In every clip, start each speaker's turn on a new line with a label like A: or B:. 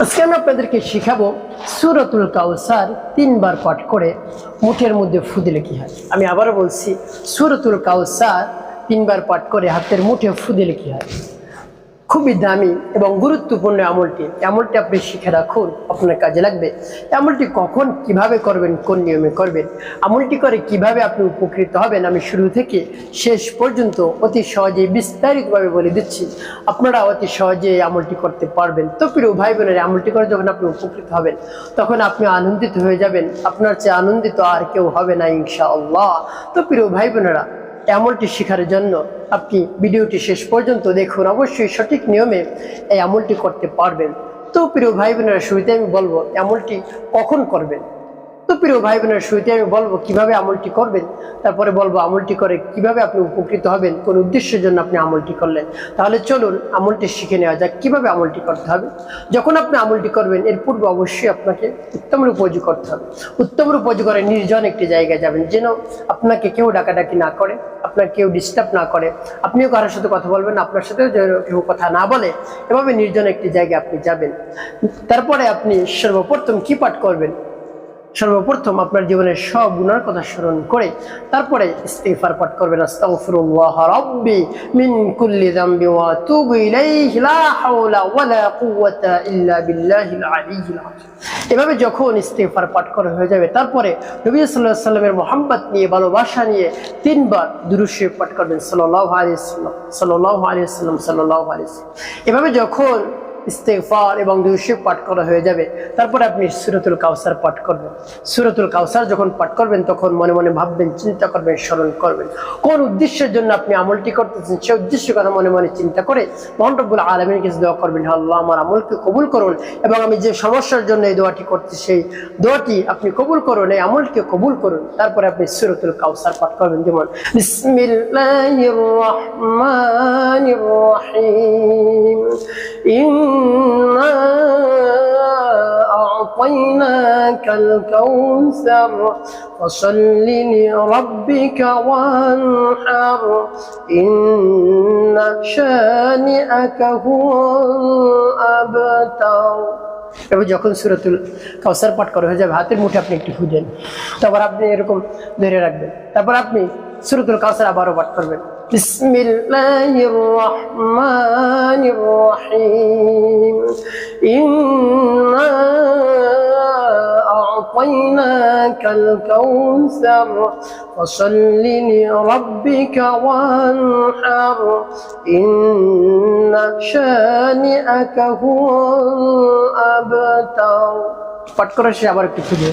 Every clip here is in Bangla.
A: আজকে আমি আপনাদেরকে শিখাবো সুরতুল কাউসার তিনবার পাঠ করে মুঠের মধ্যে ফু দিলে কি হয়। আমি আবারও বলছি, সুরতুল কাউসার তিনবার পাঠ করে হাতের মুঠে ফু দিলে কি হয়। খুবই দামি এবং গুরুত্বপূর্ণ আমলটি। আমলটি আপনি শিখে রাখুন, আপনার কাজে লাগবে। আমলটি কখন কীভাবে করবেন, কোন নিয়মে করবেন, আমলটি করে কীভাবে আপনি উপকৃত হবেন, আমি শুরু থেকে শেষ পর্যন্ত অতি সহজে বিস্তারিতভাবে বলে দিচ্ছি। আপনারা অতি সহজে আমলটি করতে পারবেন। তো প্রিয় ভাই বোনের আমলটি করে যখন আপনি উপকৃত হবেন, তখন আপনি আনন্দিত হয়ে যাবেন। আপনার চেয়ে আনন্দিত আর কেউ হবে না, ইনশাআল্লাহ। তো প্রিয় ভাই বোনেরা আমলটি শেখার জন্য আপনি ভিডিওটি শেষ পর্যন্ত দেখুন। অবশ্যই সঠিক নিয়মে এই আমলটি করতে পারবেন। তো প্রিয় ভাই বোনেরা শুরুতে আমি বলব আমলটি কখন করবেন? তো প্রিয় ভাই বোনের শুরুতে আমি বলব কীভাবে আমলটি করবেন, তারপরে বলব আমলটি করে কীভাবে আপনি উপকৃত হবেন, কোন উদ্দেশ্যের জন্য আপনি আমলটি করলেন। তাহলে চলুন আমলটি শিখে নেওয়া যাক, কীভাবে আমলটি করতে হবে। যখন আপনি আমলটি করবেন, এর পূর্বে অবশ্যই আপনাকে উত্তম রূপজি করতে হবে। উত্তম রূপজি করে নির্জন একটি জায়গায় যাবেন, যেন আপনাকে কেউ ডাকাডাকি না করে, আপনার কেউ ডিস্টার্ব না করে। আপনিও কারোর সাথে কথা বলবেন আপনার সাথেও কেউ কথা না বলে, এভাবে নির্জন একটি জায়গায় আপনি যাবেন। তারপরে আপনি সর্বপ্রথম কি পাঠ করবেন? সর্বপ্রথম আপনার জীবনের সব গুণার কথা স্মরণ করে তারপরে ইস্তিগফার পাঠ করবেন, আস্তাগফিরুল্লাহ রাব্বি মিন কুল্লি যামবি ওয়া ইলাইহি, লা হাওলা ওয়ালা কুওয়াতা ইল্লা বিল্লাহিল আলিয়্যিল আযীম। এভাবে যখন ইস্তিগফার পাঠ করা হয়ে যাবে, তারপরে নবী সাল্লাল্লাহু আলাইহি সাল্লামের মোহাম্মত নিয়ে, ভালোবাসা নিয়ে তিনবার দুরূদ শরীফ পাঠ করবেন, সাল্লাল্লাহু আলাইহি ওয়াসাল্লাম, সাল্লাল্লাহু আলাইহি ওয়াসাল্লাম, সাল্লাল্লাহু আলাইহি এভাবে যখন ইস্তেগফার এবং দুশে পাঠ করা হয়ে যাবে। তারপরে আপনি সুরতুল কাউসার পাঠ করবেন। সুরতুল কাউসার যখন পাঠ করবেন, তখন মনে মনে ভাববেন, চিন্তা করবেন, স্মরণ করবেন। কোন উদ্দেশ্যের জন্য আপনি আমলটি করতেছেন সে উদ্দেশ্য কথা মনে মনে চিন্তা করে মহানরবুল আলমীর কাছে দোয়া করবেন আল্লাহ, আমার আমলকে কবুল করুন এবং আমি যে সমস্যার জন্য এই দোয়াটি করছি সেই দোয়াটি আপনি কবুল করুন, এই আমলকে কবুল করুন। তারপরে আপনি সুরতুল কাউসার পাঠ করবেন, যেমন রহিম। أعطيناك الكوثر فصل لربك وانحر إن شانئك هو الأبتر এবার যখন সুরতুল কাউসার পাঠ করা হয়ে যাবে হাতের মুঠে আপনি একটু খুঁজেন তারপর আপনি এরকম ধরে রাখবেন তারপর আপনি সুরতুল কাউসার আবারও পাঠ করবেন بسم الله الرحمن الرحيم إنا أعطيناك الكوثر فصل لربك وانحر إن شانئك هو الأبتر পাঠ করার শেষে আবার একটু খুঁজে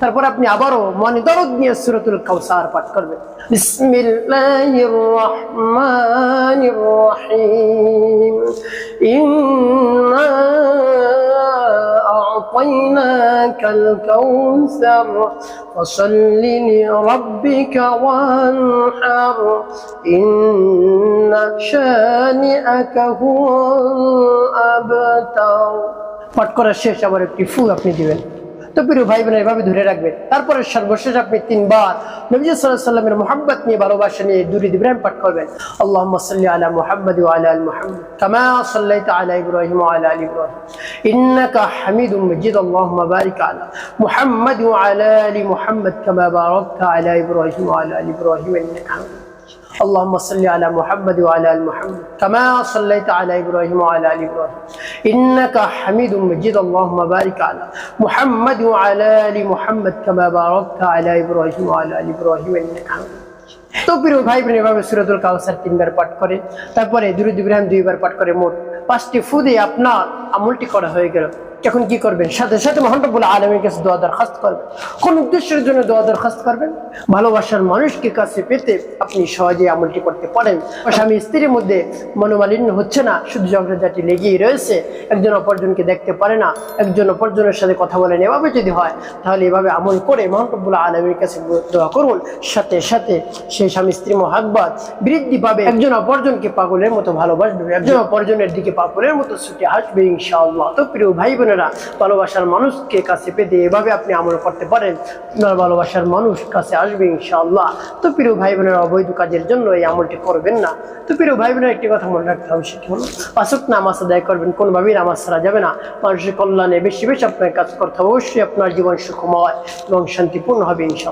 A: তারপর আপনি আবারও মনে দরদ নিয়ে সুরতুল কাউসার পাঠ করবেন বিসমিল্লাহির রহমানির রহিম ইন্না أعطيناك الكوثر فصل لربك وانحر إن شانئك هو الأبتر পাঠ করার শেষ আবার একটি ফুল আপনি দিবেন তো প্রিয় ভাই বোনের এভাবে ধরে রাখবেন। তারপরে সর্বশেষ আপনি তিনবার নবী সাল্লামের মোহাম্মত নিয়ে ভালোবাসা নিয়ে দুরুদ ইব্রাহিম পাঠ করবেন। আল্লাহুম্মা সাল্লি আলা মুহাম্মদ আলা আল মুহাম্মদ কামা সাল্লাইতা আলা ইব্রাহিম আলা আলি ইব্রাহিম। ইন্নাকা হামিদুম মাজিদ, আল্লাহুম্মা বারিক আলা মুহাম্মদ আলা আলি মুহাম্মদ কামা বারাকতা আলা ইব্রাহিম আলা আলি ইব্রাহিম ইন্নাকা اللهم صل على محمد وعلى ال محمد كما صليت على ابراهيم وعلى ال ابراهيم انك حميد مجيد اللهم بارك على محمد وعلى ال محمد كما باركت على ابراهيم وعلى ال ابراهيم انك حميد তো প্রিয় ভাই বোন এভাবে সুরতুল কাউসার তিনবার পাঠ করে তারপরে দুরুদ ইব্রাহিম দুইবার পাঠ করে মোট পাঁচটি ফুদে আপনার আমলটি করা হয়ে গেল এখন কি করবেন? সাথে সাথে মহানবুল আলমের কাছে দোয়া দরখাস্ত করবেন। কোন উদ্দেশ্যের জন্য দোয়া দরখাস্ত করবেন? ভালোবাসার মানুষকে কাছে পেতে আপনি সহজে আমলটি করতে পারেন। স্বামী স্ত্রীর মধ্যে মনোমালিন্য হচ্ছে না, শুধু ঝগড়াঝাটি লেগেই রয়েছে। একজন অপরজনকে দেখতে পারে না, একজন অপরজনের সাথে কথা বলেন এভাবে যদি হয়, তাহলে এভাবে আমল করে মহানবুল আলমের কাছে দোয়া করুন। সাথে সাথে সেই স্বামী স্ত্রী মহাকবাদ বৃদ্ধি পাবে। একজন অপরজনকে পাগলের মতো ভালোবাসবে, একজন অপরজনের দিকে পাগলের মতো ছুটে আসবে ইনশাআল্লাহ। তো প্রিয় ভাই বোন বোনেরা ভালোবাসার মানুষকে কাছে পেতে এভাবে আপনি আমল করতে পারেন। আপনার ভালোবাসার মানুষ কাছে আসবে ইনশাআল্লাহ। তো প্রিয় ভাই বোনেরা অবৈধ কাজের জন্য এই আমলটি করবেন না। তো প্রিয় ভাই বোনের একটি কথা মনে রাখতে হবে, সেটি হলো, পাঁচক নামাজ আদায় করবেন কোনোভাবেই নামাজ ছাড়া যাবে না। মানুষের কল্যাণে বেশি বেশি আপনার কাজ করতে হবে, অবশ্যই আপনার জীবন সুখময় এবং শান্তিপূর্ণ হবে ইনশাআল্লাহ।